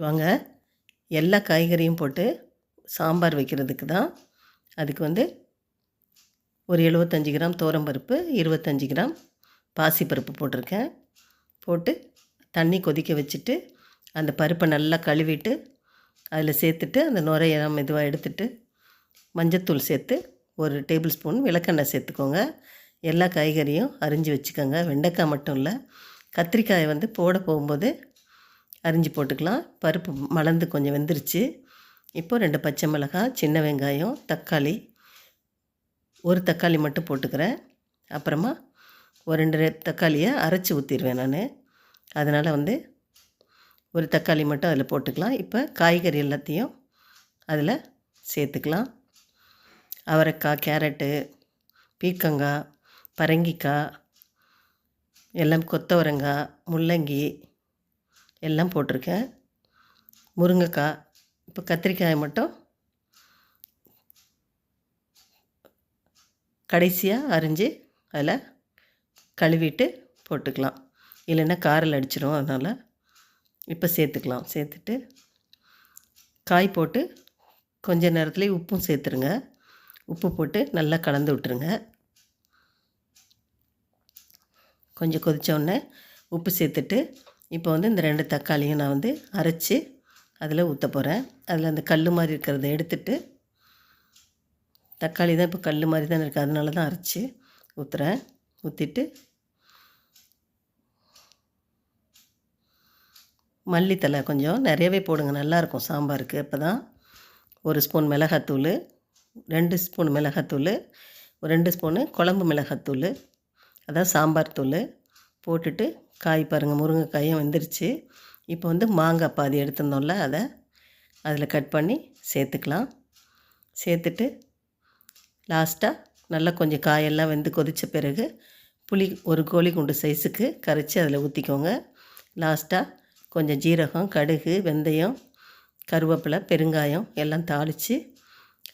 வாங்க. எல்லா காய்கறியும் போட்டு சாம்பார் வைக்கிறதுக்கு தான். அதுக்கு வந்து ஒரு எழுபத்தஞ்சி கிராம் பருப்பு இருபத்தஞ்சி கிராம் பாசிப்பருப்பு போட்டிருக்கேன். போட்டு தண்ணி கொதிக்க வச்சுட்டு அந்த பருப்பை நல்லா கழுவிட்டு அதில் சேர்த்துட்டு அந்த நுரையம் இதுவாக எடுத்துட்டு மஞ்சத்தூள் சேர்த்து ஒரு டேபிள் ஸ்பூன் விளக்கெண்ணெய் சேர்த்துக்கோங்க. எல்லா காய்கறியும் அரிஞ்சு வச்சுக்கோங்க. வெண்டைக்காய் மட்டும் இல்லை. கத்திரிக்காயை வந்து போட போகும்போது அரிஞ்சு போட்டுக்கலாம். பருப்பு மலர்ந்து கொஞ்சம் வெந்துருச்சு. இப்போது ரெண்டு பச்சை மிளகாய் சின்ன வெங்காயம் தக்காளி. ஒரு தக்காளி மட்டும் போட்டுக்கிறேன். அப்புறமா ஒரு ரெண்டு தக்காளியை அரைச்சி ஊற்றிடுவேன் நான். அதனால் வந்து ஒரு தக்காளி மட்டும் அதில் போட்டுக்கலாம். இப்போ காய்கறி எல்லாத்தையும் அதில் சேர்த்துக்கலாம். அவரைக்காய் கேரட்டு பீர்க்கங்காய் பரங்கிக்காய் எல்லாம் கொத்தவரங்காய் முள்ளங்கி எல்லாம் போட்டிருக்கேன். முருங்கைக்காய் இப்போ கத்திரிக்காயை மட்டும் கடைசியாக அரிஞ்சு அதில் கழுவிட்டு போட்டுக்கலாம். இல்லைன்னா காரில் அடிச்சிடும் அதனால் இப்போ சேர்த்துக்கலாம். சேர்த்துட்டு காய் போட்டு கொஞ்ச நேரத்துலேயே உப்பும் சேர்த்துருங்க. உப்பு போட்டு நல்லா கலந்து விட்டுருங்க. கொஞ்சம் கொதித்தோடனே உப்பு சேர்த்துட்டு இப்போ வந்து இந்த ரெண்டு தக்காளியும் நான் வந்து அரைச்சி அதில் ஊற்ற போகிறேன் அதில் அந்த கல் மாதிரி இருக்கிறத எடுத்துட்டு தக்காளி தான் இப்போ கல் மாதிரி தான் இருக்குது அதனால தான் அரைச்சி ஊற்றுறேன் ஊற்றிட்டு மல்லித்தலை கொஞ்சம் நிறையவே போடுங்க நல்லாயிருக்கும் சாம்பாருக்கு. அப்போ தான் ஒரு ஸ்பூன் மிளகாத்தூள் ரெண்டு ஸ்பூன் மிளகாத்தூள் ரெண்டு ஸ்பூனு குழம்பு மிளகாத்தூள் அதான் சாம்பார் தூள். போட்டுட்டு காய் பாருங்கள் முருங்கைக்காயும் வந்துருச்சு. இப்போ வந்து மாங்காய் பாதி எடுத்திருந்தோம்ல அதை அதில் கட் பண்ணி சேர்த்துக்கலாம். சேர்த்துட்டு லாஸ்ட்டாக நல்லா கொஞ்சம் காயெல்லாம் வெந்து கொதித்த பிறகு புளி ஒரு கோழி குண்டு சைஸுக்கு கரைச்சி அதில் ஊற்றிக்கோங்க லாஸ்ட்டாக கொஞ்சம் ஜீரகம் கடுகு வெந்தயம் கருவேப்பிலை பெருங்காயம் எல்லாம் தாளித்து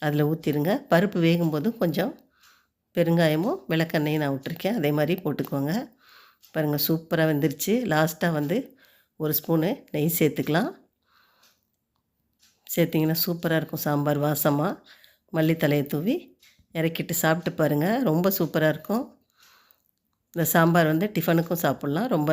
அதில் ஊற்றிடுங்க பருப்பு வேகும்போதும் கொஞ்சம் பெருங்காயமும் விளக்கெண்ணையும் நான் விட்டுருக்கேன். அதே மாதிரி போட்டுக்கோங்க. பாருங்கள் சூப்பராக வந்துருச்சு. லாஸ்ட்டாக வந்து ஒரு ஸ்பூனு நெய் சேர்த்துக்கலாம். சேர்த்திங்கன்னா சூப்பராக இருக்கும் சாம்பார் வாசமாக மல்லித்தலையை தூவி இறக்கிட்டு சாப்பிட்டு பாருங்கள் ரொம்ப சூப்பராக இருக்கும். இந்த சாம்பார் வந்து டிஃபனுக்கும் சாப்பிட்லாம் ரொம்ப